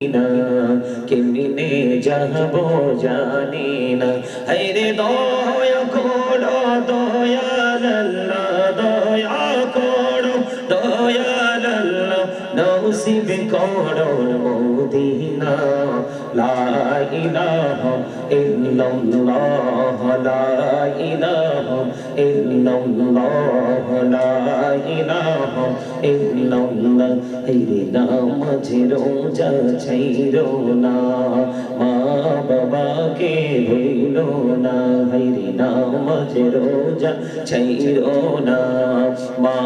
না, কেমনে যাব জানি না। হাইরে দয়া করো, দয়াল আল্লাহ, দয়া করো, দয়াল আল্লাহ, নসিব করো মোদিনা। লা ইল্লাল্লাহ লা ইলাহা ইল্লাল্লাহ লা ইলাহা ইল্লাল্লাহ। হাইরে নামাজে রোজা ছাইরো না, মা বাবাকে ভুলো না। হাইরে নামাজে রোজা ছাইরো না, মা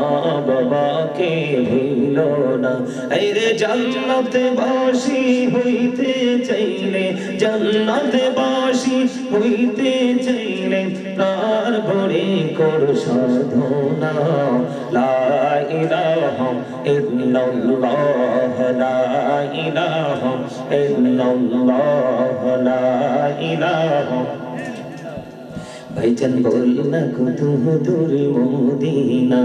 বাবাকে ভুলো না। হাইরে জান্নাত বাসি হইতে চাইলে জান্নাত বাসি হইতে চাইলে তার ভরে কর সাধনা। লা ইলাহা ইল্লাল্লাহ লা ইলাহা ইল্লাল্লাহ লা ইলাহা ভাইজান বল না কত দূর মদিনা,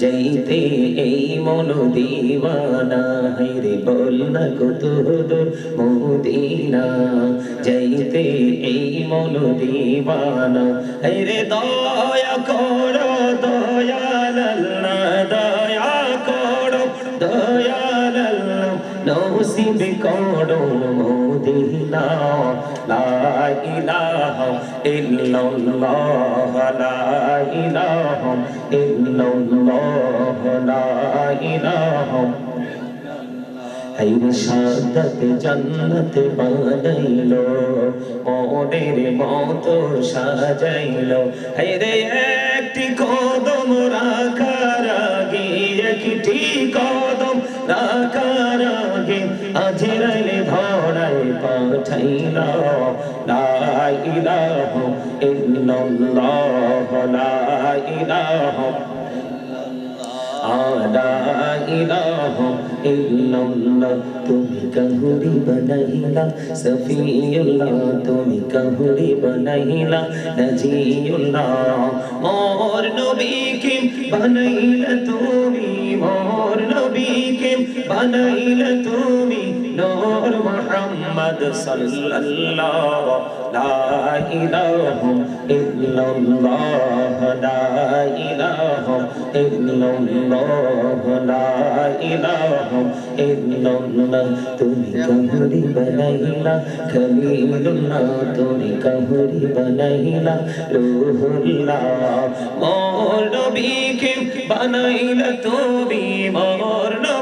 যাইতে এই মন দিওয়ানা হাইরে বল না কত দূর মদিনা, যাইতে এই মন দিওয়ানা হাইরে দয়া করো দয়াল নসিব করো মদিনা, লা ইলাহা ইল্লাল্লাহ, লা ইলাহা ইল্লাল্লাহ, লা ইলাহা হাইরে একটি কদম আগে একটি কদম রাখার আগে আজরাইলে ধরাই পাঠাইলো লা ইলাহা ইল্লাল্লাহ লা ইলাহা আলা ইলাহা ইল্লাল্লাহ, তুমি কাহুরি বানাইলা। সফিউল্লাহ, তুমি কাহুরি বানাইলা। নজিউল্লাহ, মোর নবীকে বানাইলা তুমি, মোর নবীকে বানাইলা তুমি। নূর মুহাম্মদ সাল্লাল্লাহ লা ইলাহা ইল্লাল্লাহ, লা ইলাহা ইল্লাল্লাহ, লা ইলাহা ইল্লাল্লাহ। তুমি কামরি বানাইলা খলিলুল্লাহ তুমি কামরি বানাইলা, রূহুল্লাহ। মোর নবীকে বানাইলা তুমি মোর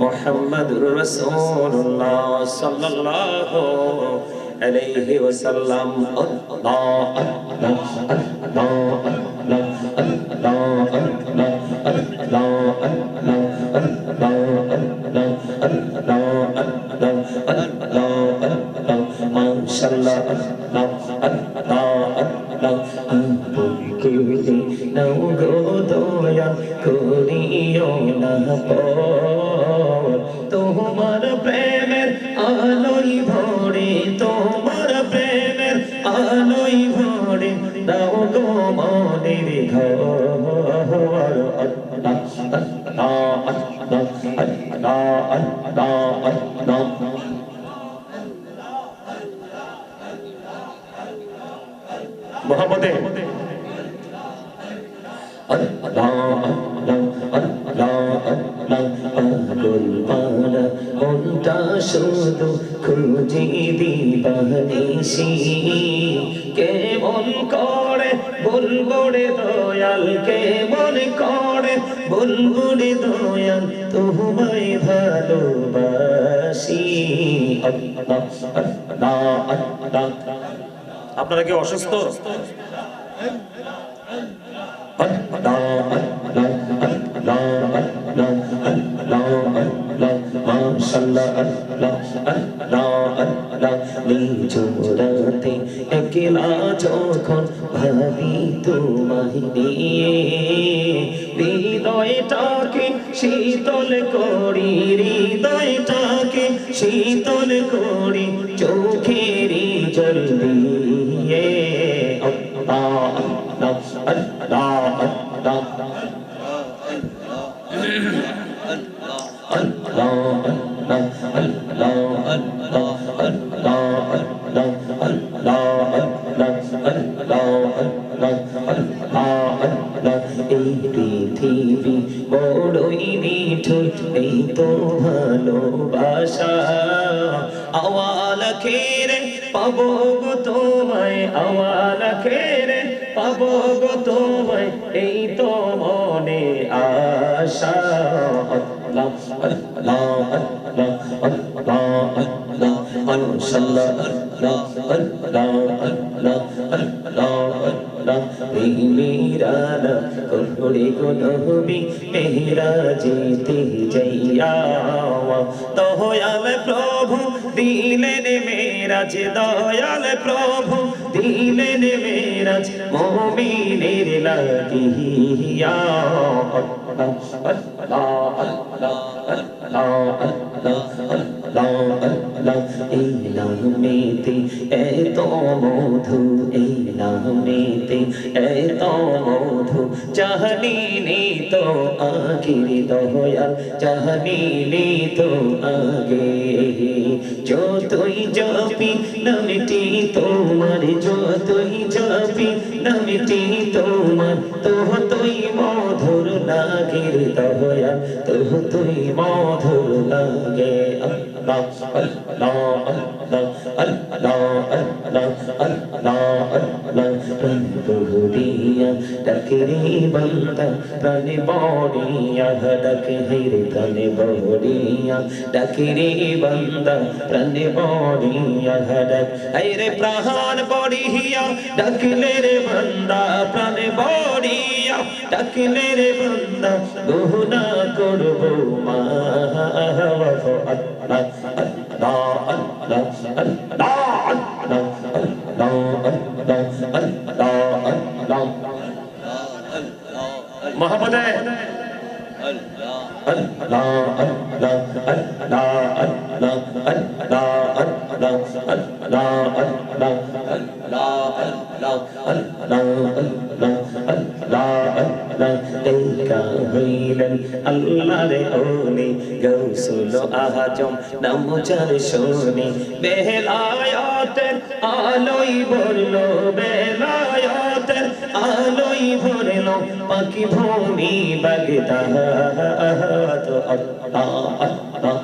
محمد رسول الله صلى الله عليه وسلم. الله الله الله الله الله الله الله. তোমার প্রেমের আলোই ভরে করে বুলবুড়ে দয়াল তোমায় ভালোবাসি। আপনারা কি অসুস্থ? আল্লাহ আল্লাহ আল্লাহ আল্লাহ নিজরাতে একলা যখন ভাবি তোমায় নিয়ে হৃদয়টাকে শীতল করি হৃদয়টাকে শীতল করি চোখেরই জল দিয়ে আল্লাহ আল্লাহ আল্লাহ এই পৃথিবী বড়ই মিঠুর এই তো ভালোবাসা আওয়াল খেরে পাবো গো তোমায় আওয়াল খেরে পাবো গো তোমায় এই তো করে গো নবী মেহরা যেতে যাইয়া দয়াল প্রভু, দিলেন মেরাজ, দয়াল প্রভু, দিলেন মেরাজ, মোমিনের লাগিয়া। আল্লাহ আল্লাহ আল্লাহ আল্লাহ আল্লাহ এই নামেতে এত মধু এই নামিতে এত মধু, চাহনি নিত আখির দয়াল চাহনি নিত তোমার, যতই যাবি নামটি তোমার তোহ তুই মধুর নাগির দয়াল তোহ তুই মধুর লাগে। আল্লাহ আল্লাহ আল্লাহ আল্লাহ। ডাকরে বন্দা প্রাণে বড়িয়া ডাক হেরে প্রাণে বড়িয়া ডাকরে বন্দা প্রাণে বড়িয়া ডাক হেরে প্রাণ বড়িয়া ডাকলে রে বন্দা প্রাণে বড়িয়া ডাকলে রে বন্দা গুনা করব মা। আল্লাহ আল্লাহ আল্লাহ আল্লাহ। আল্লাহর ওলি গৌসুল আজম নাম যার শুনি পাখি ভূমি বাগদা তো আল্লাহ আল্লাহ আল্লাহ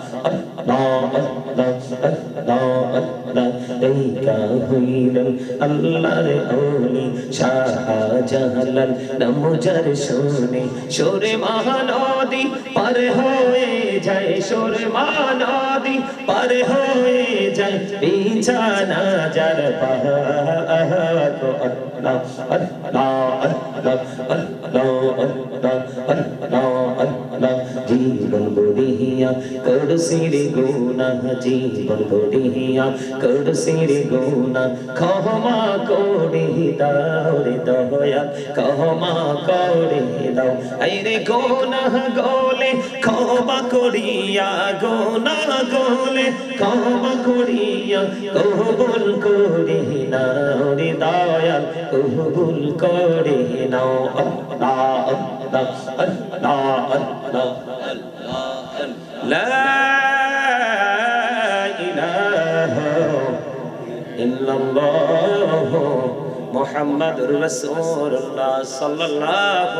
হইলেন আল্লাহর ওলি শাহজালাল নাম যার শুনে সোরে মহানদী পার হয়ে যায় সোরে মহানদী পার হয়ে যায় বিছানা যার আল্লাহ আল্লাহ আল্লাহ আল্লাহ বড়িয়া করসির গুনা জীবন বড়িয়া করসির গুনা ক্ষমা করে দাও রে দয়া ক্ষমা করে দাও আইরে গোনা গোলে ক্ষমা করিয়া গোনা গোলে ক্ষমা করিয়া কবুল করে নাও রে দয়াল কবুল করে নাও আল্লাহ আল্লাহ আল্লাহ আল্লাহ لا إله إلا الله محمد رسول الله صلى الله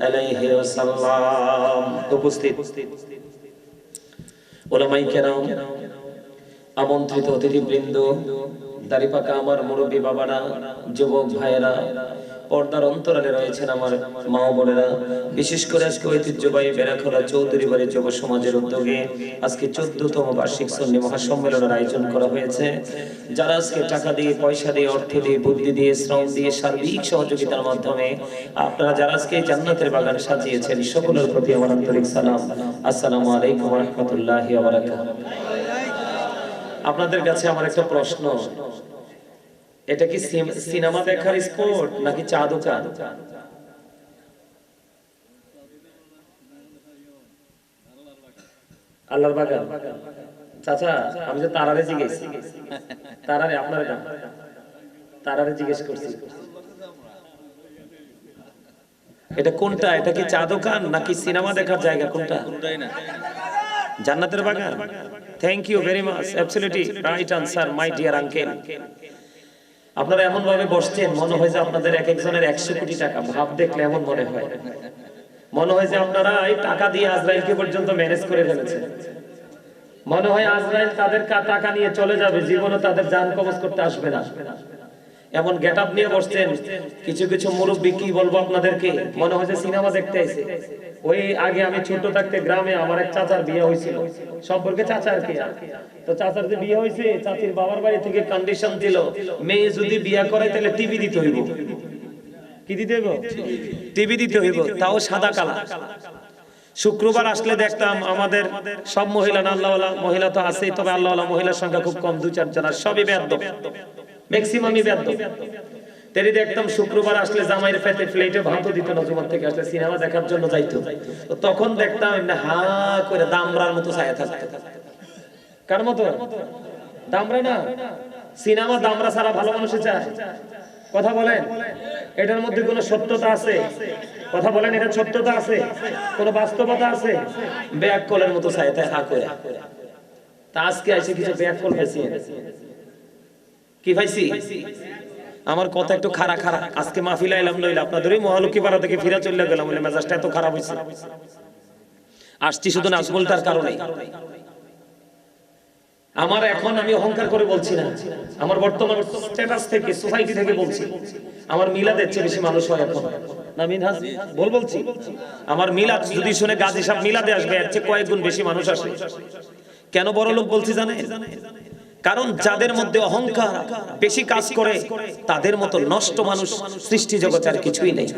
عليه وسلم উপস্থিত ওলামাই কেরাম আমন্ত্রিত অতিথিবৃন্দ দাড়িপাকা আমার মুরব্বী বাবারা যুবক ভাইয়েরা পর্দার অন্তরালে রয়েছেন আমার মা বোনেরা। বিশেষ করে আজকে ঐতিহ্যবাহী বেড়াখোলা চৌধুরী বাড়ির যুব সমাজের উদ্যোগে আজকে চোদ্দতম বার্ষিক সন্ধি মহাসম্মেলনের আয়োজন করা হয়েছে, যারা আজকে টাকা দিয়ে, পয়সা দিয়ে, অর্থ দিয়ে, বুদ্ধি দিয়ে, শ্রম দিয়ে, সার্বিক সহযোগিতার মাধ্যমে আপনারা যারা আজকে জান্নাতের বাগান সাজিয়েছেন, সকলের প্রতি আমার আন্তরিক সালাম। আসসালামু আলাইকুম রহমতুল্লাহ আপনাদের কাছে আমার একটা প্রশ্ন এটা কি সিনেমা দেখার স্পোর্ট নাকি চা দোকান? আল্লাহর বাগান। চাচা আমি যে তারারে জিজ্ঞেস তারারে আপনার না তারারে জিজ্ঞেস করছি। এটা কোনটা? এটা কি চা দোকান নাকি সিনেমা দেখার জায়গা কোনটা? জান্নাতের বাগান। Thank you very much absolutely right answer my dear uncle আপনারা এমন ভাবে বসছেন, মনে হয় যে আপনাদের এক একজনের একশো কোটি টাকা। ভাব দেখলে এমন মনে হয়। মনে হয় যে আপনারা এই টাকা দিয়ে আজরাইলকে পর্যন্ত ম্যানেজ করে ফেলেছেন। মনে হয় আজরাইল তাদের টাকা নিয়ে চলে যাবে, জীবনে তাদের যান কবজ করতে আসবে না। এমন গেট আপ নিয়ে বসছেন, কিছু কিছু মুরব্বী কি বলব আপনাদেরকে? মনে হয় যে সিনেমা দেখতে এসে ওই আগে আমি ছোট থাকতে গ্রামে আমার এক চাচার বিয়ে হয়েছিল। সম্পর্কে চাচা আর কি? তো চাচার যে বিয়ে হয়েছে, চাচির বাবার বাড়ি থেকে কন্ডিশন দিল, মেয়ে যদি বিয়ে করে তাহলে টিভি দিতে হইব। কি দিতে হইব? টিভি দিতে হইব, তাও সাদা কালা শুক্রবার আসলে দেখতাম আমাদের সব মহিলা আল্লাহওয়ালা মহিলা তো আছেই, তবে আল্লাহওয়ালা মহিলার সংখ্যা খুব কম দু চারজন আর সবই বেদ্য ম্যাক্সিমামই বেদ্য তেরি দেখতাম শুক্রবার আসলে জামাইয়ের দিত থেকে আসলে সিনেমা দেখার জন্য যাইতো। তখন দেখতাম এমনি হা করে দামরার মতো ছায়া থাকতো। কার মতো? দামরা না? সিনেমা দামরা ছাড়া ভালো মানুষ চায়। কথা বলেন। এটার মধ্যে কোনো সত্যতা আছে? কথা বলেন এটা সত্যতা আছে? কোনো বাস্তবতা আছে? ব্যাক কলের মতো ছায়াতে হা করে। তা আজকে এসে কিছু ব্যাক কল কি পাইছি আমার কথা একটু খারা খারা আজকে মাহফিল আইলাম নইলে আপনাদের ওই মহালক্ষী পাড়া থেকে ফিরে চলে গেলাম, বলে মেজাজটা এত খারাপ হয়েছে আসছি শুধু নাজমুলটার কারণে আমার এখন আমি অহংকার করে বলছি না। আমার বর্তমান স্ট্যাটাস থেকে সোসাইটি থেকে বলছি। আমার মিলাদের চেয়ে বেশি মানুষ হয় এখন। বল বলছি। আমার মিলাদ যদি শুনে গাজী সাহেব মিলাদে আসবে, এর চেয়ে কয়েক গুণ বেশি মানুষ আসে কেন বড় লোক বলছি জানে কারণ যাদের মধ্যে অহংকার বেশি কাজ করে তাদের মতো নষ্ট মানুষ সৃষ্টি জগতে আর কিছুই নেই।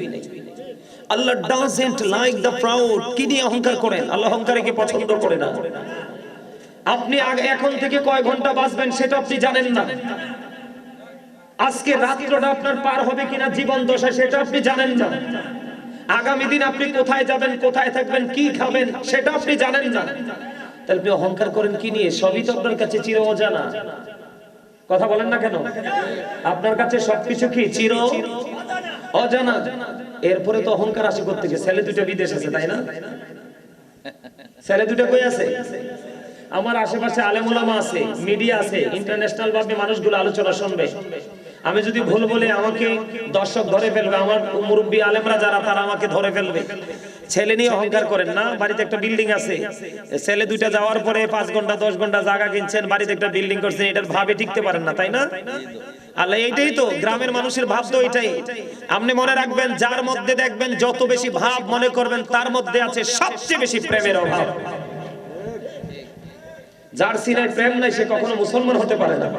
Allah doesn't like the proud কি নিয়ে অহংকার করেন? আল্লাহ অহংকারকে পছন্দ করে না। আপনি আগে এখন থেকে কয় ঘণ্টা বাঁচবেন সেটা আপনি জানেন না। আজকে রাত্রটা আপনার পার হবে কিনা জীবন দশা সেটা আপনি জানেন না। আগামী দিন আপনি কোথায় যাবেন কোথায় থাকবেন কি খাবেন সেটা আপনি জানেন না। তাহলে অহংকার করেন কি নিয়ে? সবই তো আপনার কাছে চির অজানা। কথা বলেন না কেন? আপনার কাছে সবকিছু কি? চির অজানা। এরপরে তো অহংকার আসে করতে গিয়ে ছেলে দুটো বিদেশ আছে, তাই না? ছেলে দুটো কই আছে? আমার আশেপাশে আলেমুলামা আছে, মিডিয়া আছে, ইন্টারন্যাশনাল ভাবে মানুষগুলো আলোচনা শুনবে। আমি যদি ভুল বলে আমাকে দর্শক ধরে ফেলবে আমার মুরব্বী আলেমরা যারা তারা আমাকে ধরে ফেলবে। ছেলে নিয়ে অহংকার করেন না বাড়িতে একটা বিল্ডিং আছে। ছেলে দুইটা যাওয়ার পরে পাঁচ ঘণ্টা দশ ঘণ্টা জায়গা কিনছেন বাড়িতে একটা বিল্ডিং করছেন এটার ভাবে টিকতে পারেন না তাই না? আল্লাহ এইটাই তো গ্রামের মানুষের ভাব তো এটাই আপনি মনে রাখবেন যার মধ্যে দেখবেন যত বেশি ভাব মনে করবেন তার মধ্যে আছে সবচেয়ে বেশি প্রেমের অভাব। যার সিনায় প্রেম নাই সে কখনো মুসলমান হতে পারে না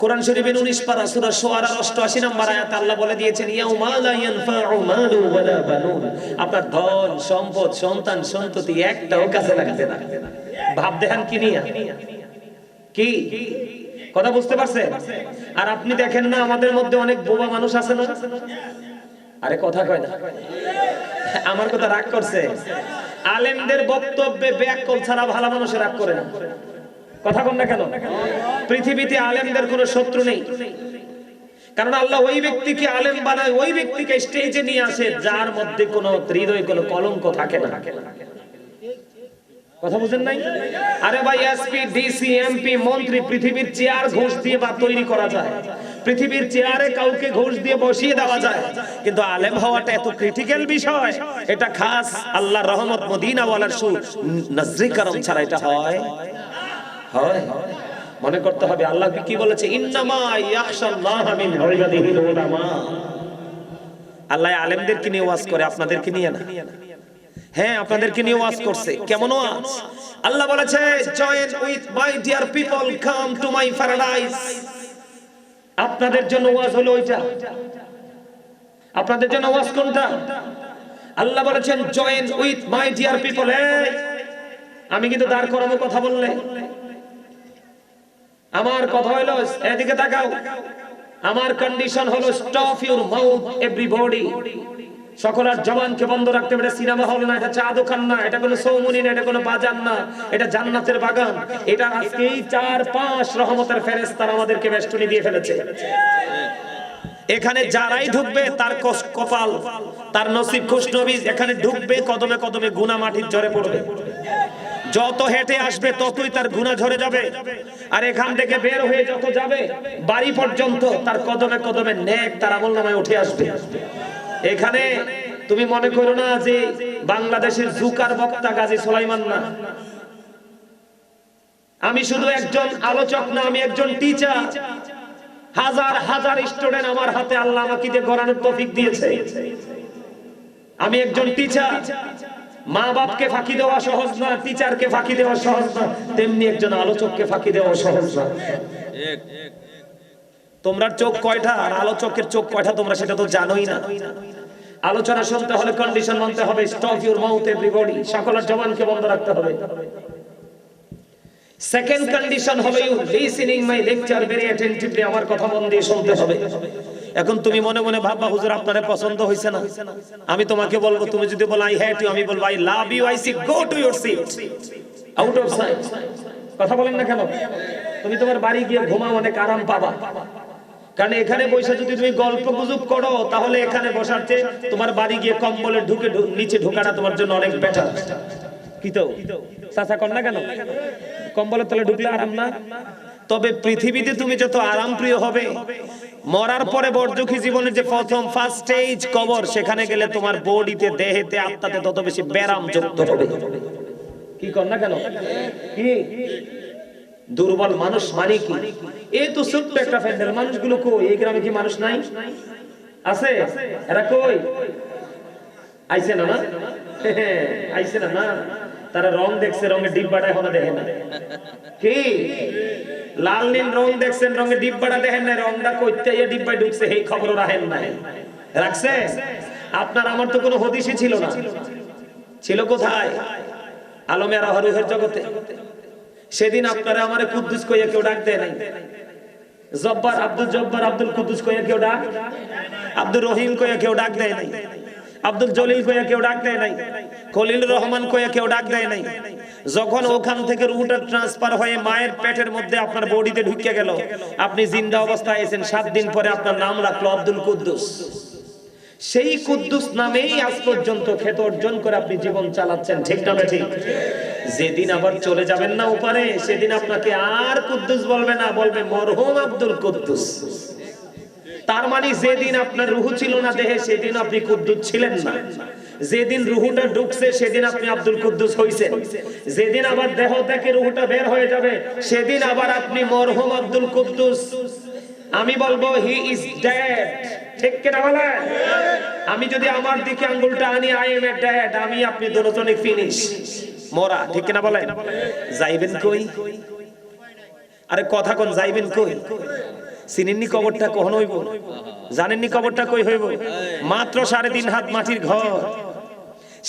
কোরআন শরীফের 19 পারা সূরা শুআরা 88 নম্বর আয়াতে আল্লাহ বলে দিয়েছেন, ইয়াউমা লা ইয়ানফাউ মালু ওয়ালা বানুন। আপনার ধন, সম্পদ, সন্তান, সন্ততি একটাও কাজে লাগবে না। ভাব দেখান কি নিয়া? কি? কথা বুঝতে পারছেন? আর আপনি দেখেন না, আমাদের মধ্যে অনেক বোবা মানুষ আছে না? আরে কথা কয় না। আমার কথা রাগ করছে। আলেমদের বক্তব্যে ব্যাকল ছাড়া ভালো মানুষের রাগ করে না। কথা কন না কেন? পৃথিবীতে আলেমদের কোনো শত্রু নেই। কারণ আল্লাহ ওই ব্যক্তিকে আলেম বানায়, ওই ব্যক্তিকে স্টেজে নিয়ে আসে, যার মধ্যে কোনো হৃদয়, কোনো কলঙ্ক থাকে না। কথা বুঝেন নাই? আরে ভাই এসপি ডিসি এমপি মন্ত্রী, পৃথিবীর চেয়ার ঘুষ দিয়ে বা তৈরি করা যায়। পৃথিবীর চেয়ারে কাউকে ঘুষ দিয়ে বসিয়ে দেওয়া যায়। কিন্তু আলেম হওয়াটা এত ক্রিটিক্যাল বিষয়। এটা খাস আল্লাহর রহমত মদিনা ওয়ালার সু নজরি করম ছাড়া এটা হয়। হয়। মনে করতে হবে, আল্লাহ কি বলেছে? আল্লাহ আলেমদেরকে নিয়ে ওয়াজ করে, আপনাদেরকে নিয়ে না। হ্যাঁ আপনাদেরকে নিয়ে ওয়াজ করছে। কেমন ওয়াজ? আল্লাহ বলেছে join with my dear people come to my paradise আপনাদের জন্য ওয়াজ হলো ওইটা। আপনাদের জন্য ওয়াজ কোনটা? আল্লাহ বলেছেন join with my dear people আমি কিন্তু দাঁড় করাবো কথা বললে। আমার কথা হলো, এদিকে তাকাও। আমার কন্ডিশন হলো স্টপ ইউর মাউথ এভরিবডি সকলের জবানকে বন্ধ রাখতে হবে, এটা সিনেমা হল না, এটা চা দোকান না, এটা কোনো সৌমনি না, এটা কোনো বাজার না, এটা জান্নাতের বাগান। এটা আজকেই চার পাঁচ রহমতের ফেরেস্তার আমাদেরকে বেষ্টনী দিয়ে ফেলেছে। এখানে যারাই ঢুকবে, তার কপাল, তার নসিব খুশ নবীজ এখানে ঢুকবে, কদমে কদমে গুনা মাটির ঝরে পড়বে। যত হেঁটে আসবে, ততই তার গুণা ঝরে যাবে। আর এখান থেকে বের হয়ে যত যাবে, বাড়ি পর্যন্ত তার কদমে কদমে নেক তার আমল নামায় উঠে আসবে। এখানে তুমি মনে করো না যে বাংলাদেশের জুকার বক্তা গাজী সোলাইমান না? আমি শুধু একজন আলোচক না, আমি একজন টিচার হাজার হাজার স্টুডেন্ট আমার হাতে আল্লাহ আমাকে দিয়ে গড়ানোর তৌফিক দিয়েছে। আমি একজন টিচার মা বাপকে ফাঁকি দেওয়া সহজ না টিচারকে ফাঁকি দেওয়া সহজ না তেমনি একজন আলোচককে ফাঁকি দেওয়া সহজ না তোমরা চোখ কয়টা আর আলোচকের চোখ কয়টা তোমরা সেটা তো জানোই না। আলোচনা শুনতে হলে কন্ডিশন মানতে হবে স্টপ ইউর মাউথ এভরিবডি সকলের জবানকে বন্ধ রাখতে হবে। সেকেন্ড কন্ডিশন হবে you listening my lecture very attentively আমার কথা মন দিয়ে শুনতে হবে। এখন তুমি মনে মনে ভাববা, হুজুর, আপনারে পছন্দ হইছে না। আমি তোমাকে বলব, তুমি যদি বলো আই হ্যাট ইউ আমি বলব I love you I see go to your seat out of sight কথা বলেন না কেন? তুমি তোমার বাড়ি গিয়ে ঘুমাও, অনেক আরাম পাবা। কারণ এখানে বসে যদি তুমি গল্প গুজব করো, তাহলে এখানে বসার চেয়ে তোমার বাড়ি গিয়ে কম্বলে ঢুকে নিচে ঢোকাটা তোমার জন্য অনেক বেটার কি তো? চাচা কর না কেন? কম্বলের তলে ঢুকলে আরাম না। তবে পৃথিবীতে তুমি যত আরাম প্রিয় হবে, মরার পরে বর্জখী জীবনের যে প্রথম ফার্স্ট স্টেজ কবর, সেখানে গেলে তোমার বডিতে, দেহেতে, আত্মাতে তত বেশি ব্যারাম যুক্ত হবে। কি কর না কেন? কি? দুর্বল মানুষ মানে কি? এই তো ছোট্ট একটা ফ্যান্ডেল মানুষগুলো কই? এই গ্রামে কি মানুষ নাই? আছে? এরা কই? আইছে না না? আইছে না না? তারা রং দেখছে রঙের ডিব্বাটা এখনও দেখে না। কি? লাল, নীল রং দেখছেন রঙের ডিব্বাটা দেখেন না, রংটা কইতে এই ডিব্বায় ঢুকছে এই খবর রাখেন নাই। রাখছে? আপনার, আমার তো কোনো হদিশই ছিল না। ছিল কোথায়? আলমে আর রুহের জগতে। সেদিন আপনারা আমারে কুদ্দুস কইয়া কেউ ডাক দেয় নাই। জব্বার আব্দুল জব্বার আব্দুল কুদ্দুস কইয়া কেউ ডাক? আব্দুল রহিম কইয়া কেউ ডাক দেয় নাই। আব্দুল জলিল কইয়া কেউ ডাক দেয় নাই খলিল রহমান কইয়া কেউ ডাক দেয় নাই। যখন ওখান থেকে রুটা ট্রান্সফার হয়ে মায়ের পেটের মধ্যে আপনার বডিতে ঢুকে গেল, আপনি জিন্দা অবস্থায় এসেন সাত দিন পরে আপনার নাম রাখল আব্দুল কুদ্দুস। সেই কুদ্দুস নামেই আজ পর্যন্ত খ্যাত অর্জন করে আপনি জীবন চালাচ্ছেন, ঠিক না ঠিক যেদিন আবার চলে যাবেন না ওপারে, সেদিন আপনাকে আর কুদ্দুস বলবে না, বলবে মরহুম আব্দুল কুদ্দুস। তার মানে যেদিন আপনার রুহু ছিল না দেহে, সেদিন আপনি কুদ্দুস ছিলেন না। যেদিন রুহুটা ঢুকছে সেদিন আপনি আব্দুল কুদ্দুস হইছেন। যেদিন আবার দেহ থেকে রুহুটা বের হয়ে যাবে, সেদিন আবার আপনি মরহুম আব্দুল কুদ্দুস। আমি বলব হি ইজ ডেড ঠিক কিনা বলেন? আমি যদি আমার দিকে আঙ্গুলটা আনি আই এম এ ডেড আমি আপনি দুজনে ফিনিশ মরা, ঠিক কিনা বলেন? যাইবেন কই? আরে কথা কোন, যাইবেন কই? চিনেননি কবরটা কখন হইব? জানেননি কবরটা কই হইব? মাত্র সাড়ে তিন হাত মাটির ঘর।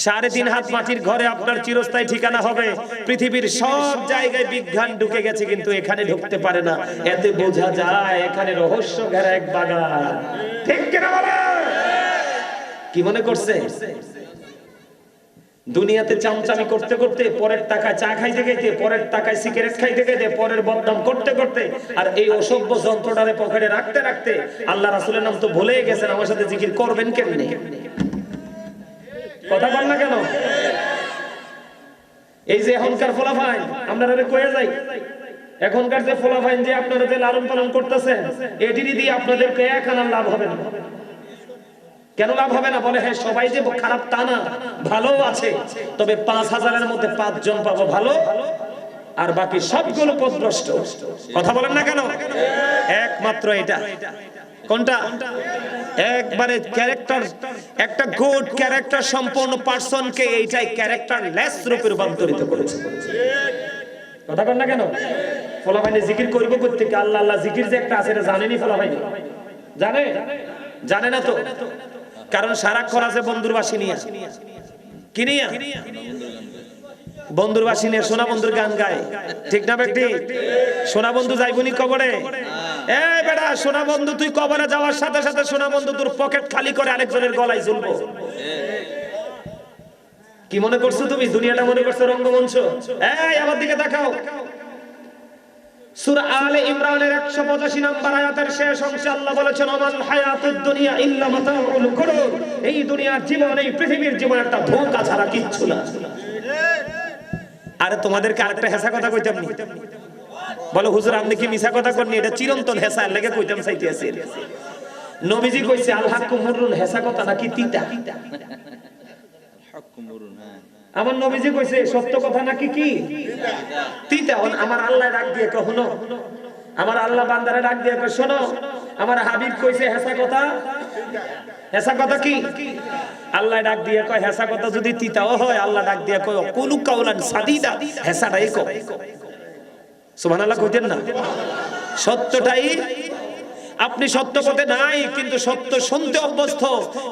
সাড়ে তিন হাত মাটির ঘরে আপনার চিরস্থায়ী ঠিকানা হবে। পৃথিবীর সব জায়গায় বিজ্ঞান ঢুকে গেছে, কিন্তু এখানে ঢুকতে পারে না। এতে বোঝা যায়, এখানে রহস্য ঘেরা এক বাগান। ঠিক কি মনে করছে? দুনিয়াতে চামচামি করতে করতে, পরের টাকায় চা খাইতে খাইতে, পরের টাকায় সিগারেট খাইতে খাইতে, পরের বদনাম করতে করতে আর এই অসভ্য যন্ত্রটারে পকেটে রাখতে রাখতে আল্লাহ রাসুলের নাম তো ভুলেই গেছেন, আমার সাথে জিকির করবেন কেমনে? কথা বল না কেন? এই যে এখনকার ফলাফাইন, আপনারা কয়ে যাই। এখনকার যে ফলাফাইন যে আপনারা যে লালন পালন করতেছেন, এটিরই দিয়ে এক আনার লাভ হবে না। কেন লাভ হবে না? বলে হ্যাঁ সবাই যে খারাপ তা না, ভালো আছে। তবে পাঁচ হাজারের মধ্যে পাঁচজন পাবো ভালো, আর বাকি সবগুলো পথভ্রষ্ট কথা বলেন না কেন? একমাত্র এটা। কোনটা? একবারে ক্যারেক্টার একটা গুড ক্যারেক্টার সম্পন্ন পার্সনকে এইটাই ক্যারেক্টার লেস রূপে রূপান্তরিত করেছে। কথা বল না কেন? ফলাফাইনে জিকির করব করতে আল্লাহ আল্লাহ, জিকির যে একটা আছে, এটা জানেনি ফলাফাইনে? জানে? জানে না তো? কারণ সারাক্ষণ আছে বন্ধুর বাসি নিয়ে। কি নিয়ে? বন্ধুর বাসী নিয়ে সোনা বন্ধুর গান গায়। ঠিক না ব্যক্তি সোনা বন্ধু যাইবনি কবরে? এই বেটা, সোনা বন্ধু, তুই কবরে যাওয়ার সাথে সাথে সোনা বন্ধু তোর পকেট খালি করে আরেকজনের গলায় ঝুলবো। কি মনে করছ তুমি? দুনিয়াটা মনে করছ রঙ্গমঞ্চ? এই, আমার দিকে দেখাও আলে ইমরানের 185 নম্বর আয়াতের শেষ অংশে আল্লাহ বলেছেন দুনিয়া ইল্লা মাতাউল গুরুর এই দুনিয়ার জীবন, এই পৃথিবীর জীবন একটা ধোঁকা ছাড়া কিচ্ছু না। আরে তোমাদেরকে আরেকটা হেসা কথা কইতাম নি? বলো, হুজুর, আপনি কি মিছা কথা করনি এটা চিরন্তন হেসা লাগে কইতাম আছে নবীজি কইছে, আল হাক্কু মুরুন হেসা কথা নাকি তিতা? হক মরুন হ্যাঁ। আমার নবীজি কইছে, সত্য কথা নাকি কি? তিতা আমার আল্লাহ ডাক দিয়ে কখনো আমার আল্লাহ বান্দারে ডাক দিয়ে কই শোনো। আমার হাবিব কইছে, হেসা কথা? হেসা কথা কি? আল্লাহ ডাক দিয়ে কয়, হেসা কথা যদি তিতাও হয়, আল্লাহ ডাক দিয়ে কয়, কুলু কাউলান সাদিদা। হেসাটাই কও সুবহানাল্লাহ কইতেন না? সত্যটাই আপনি সত্য পথে নাই, কিন্তু সত্য শুনতে অভ্যস্ত।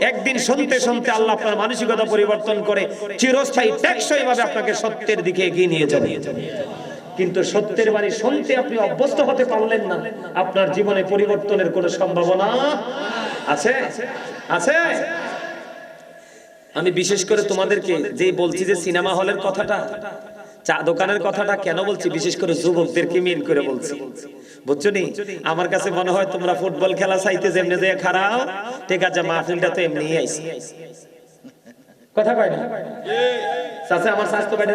একদিন শুনতে শুনতে আল্লাহ আপনার মানসিকতা পরিবর্তন করে, চিরস্থায়ী টেকসই ভাবে আপনাকে সত্যের দিকে এগিয়ে নিয়ে যাবে। কিন্তু সত্যের বাণী শুনতে আপনি অভ্যস্ত হতে পারলেন না। আপনার জীবনে পরিবর্তনের কোনো সম্ভাবনা আছে? আছে? আমি বিশেষ করে তোমাদেরকে যে বলছি যে সিনেমা হলের কথাটা, চা দোকানের কথাটা কেন বলছি? বিশেষ করে যুবকদেরকে মিন করে বলছি। বুঝছ নি? আমার কাছে মনে হয় তোমরা ফুটবল খেলা চাইতে যেমনি যে খারাও। ঠিক আছে, মাহফিলটা তো এমনিই আইছি। কথা না? আমার স্বাস্থ্য বাইরে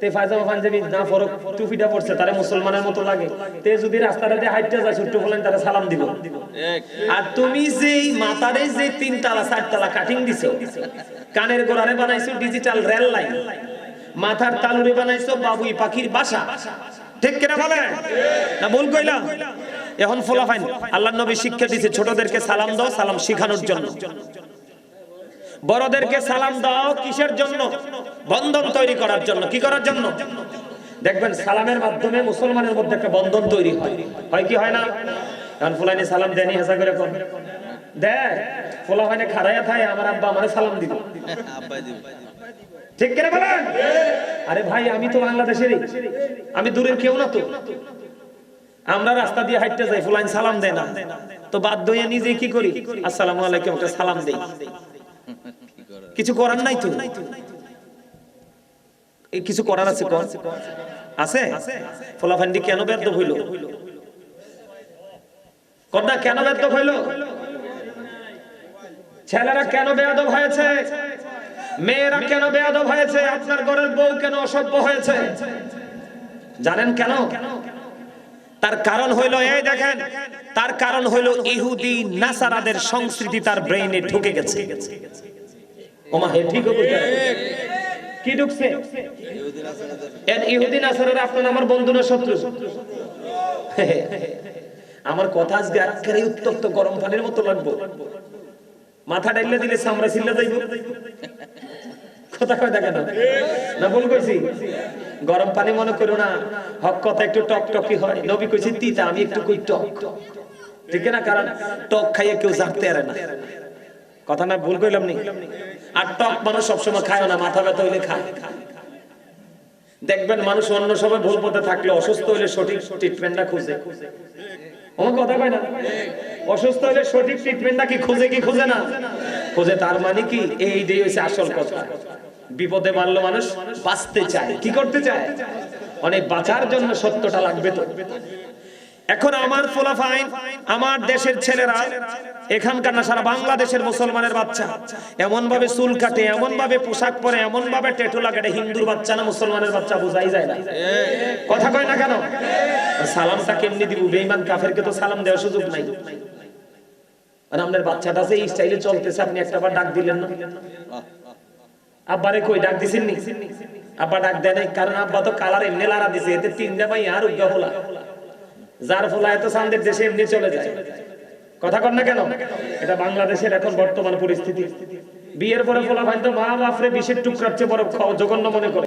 তে না ফরক টুপিটা পড়ছে তারে মুসলমানের মতো লাগে। তে যদি রাস্তাটা দিয়ে হাইটটা যায়, ছোট্ট বলেন সালাম দিব। আর তুমি যেই মাথারে যে তিন তালা চার তালা কাটিং দিছো, কানের গোড়ারে বানাইছো ডিজিটাল রেল লাইন মাথার তালুরে বানাইছো বাবুই পাখির বাসা ঠিক কিনা বলে? না ভুল কইলাম এখন ফলাফাইন আল্লাহ নবী শিক্ষা দিছে ছোটদেরকে সালাম দাও সালাম শিখানোর জন্য। বড়দেরকে সালাম দাও কিসের জন্য? বন্ধন তৈরি করার জন্য। কি করার জন্য? দেখবেন সালামের মাধ্যমে মুসলমানের মধ্যে একটা বন্ধন তৈরি হয়। হয় কি হয় না? এখন ফুলাইনি সালাম দেনি হেসা করে কোন। দেখ ফুলা হয় না খারাইয়া থাই আমার আব্বা আমারে সালাম দিব আব্বাই দিব ঠিক করে বলেন? আরে ভাই, আমি তো বাংলাদেশেরই। আমি দূরের কেউ না তো। আমরা রাস্তা দিয়ে হাইটতে যাই, ফুলাইন সালাম দেয় না। তো বাধ্য হয়ে নিজে কি করি? আসসালামু আলাইকুম, একটা সালাম দেই। কিছু করার নাই তো? এই কিছু করার আছে কোন আছে? ফলাফান্ডি কেন ব্যর্থ হইল? কন্যা, কেন ব্যর্থ হইল? ছেলেরা কেন বেয়াদব হয়েছে? মেয়েরা কেন বেয়াদব হয়েছে? আপনার ঘরের বউ কেন অসভ্য হয়েছে? জানেন কেন? তার কারণ হইল, এই দেখেন, তার কারণ হইল ইহুদি নাসারাদের সংস্কৃতি তার ব্রেইনে ঢুকে গেছে। ওমা, হে ঠিক কি ঢুকছে? এর ইহুদি নাসারারা, আপনার আমার বন্ধু না শত্রু? আমার কথা আজকে একেবারে উত্তপ্ত গরম পানির মতো লাগবো। মাথা ডাইলে দিলে সামরা ছিল্লা যাইব। কথা কয় দেখে না? না, ভুল কইছি। গরম পানি মনে করো না, হক কথা একটু টক টকি হয়। নবী কইছি, তিতা, আমি একটু কই টক। ঠিক না কারণ টক খাইয়ে কেউ জানতে পারে না। কথা না, ভুল কইলাম নি? আর টক মানুষ সবসময় খায় না, মাথা ব্যথা হইলে খায়। দেখবেন মানুষ অন্য সময় ভুল পথে থাকলে অসুস্থ হইলে সঠিক ট্রিটমেন্টটা খুঁজে। আমার কথা কয় না? অসুস্থ হইলে সঠিক ট্রিটমেন্টটা কি খুঁজে কি খুঁজে না? খুঁজে তার মানে কি? এই এইটাই হচ্ছে আসল কথা। বিপদে মারলো মানুষ, বাঁচতে চায়। কি করতে চায়? অনেক বাঁচার জন্য সত্যটা লাগবে তো। এখন আমার ফোলাফাইন, আমার দেশের ছেলেরা, এখানকার না, সারা বাংলাদেশের মুসলমানের বাচ্চা। এমন ভাবে চুল কাটে এমন ভাবে পোশাক পরে এমন ভাবে টেটু লাগাটে, হিন্দুর বাচ্চা না, মুসলমানের বাচ্চা, বোঝাই যায় না। কথা কয় না কেন? সালামটা কেমনি দিব? বেঈমান কাফেরকে তো সালাম দেওয়ার সুযোগ নাই। মানে আপনার বাচ্চাটা যে এই স্টাইলে চলতেছে, আপনি একটা বার ডাক দিলেন না? আব্বারে কই ডাক দিছেন নি আব্বা ডাক দেয় নাই, কারণ আব্বা তো কালার এমনি লারা দিছে, এতে তিন ভাই আর উজ্ঞা ফোলা। যার ফলা এত চান্দের দেশে এমনি চলে যায়। কথা কর না কেন? এটা বাংলাদেশের এখন বর্তমান পরিস্থিতি। বিয়ের পরে ফোলা ভাই তো মা বাপরে বিশের টুকরার চেয়ে বড় জঘন্য মনে করে।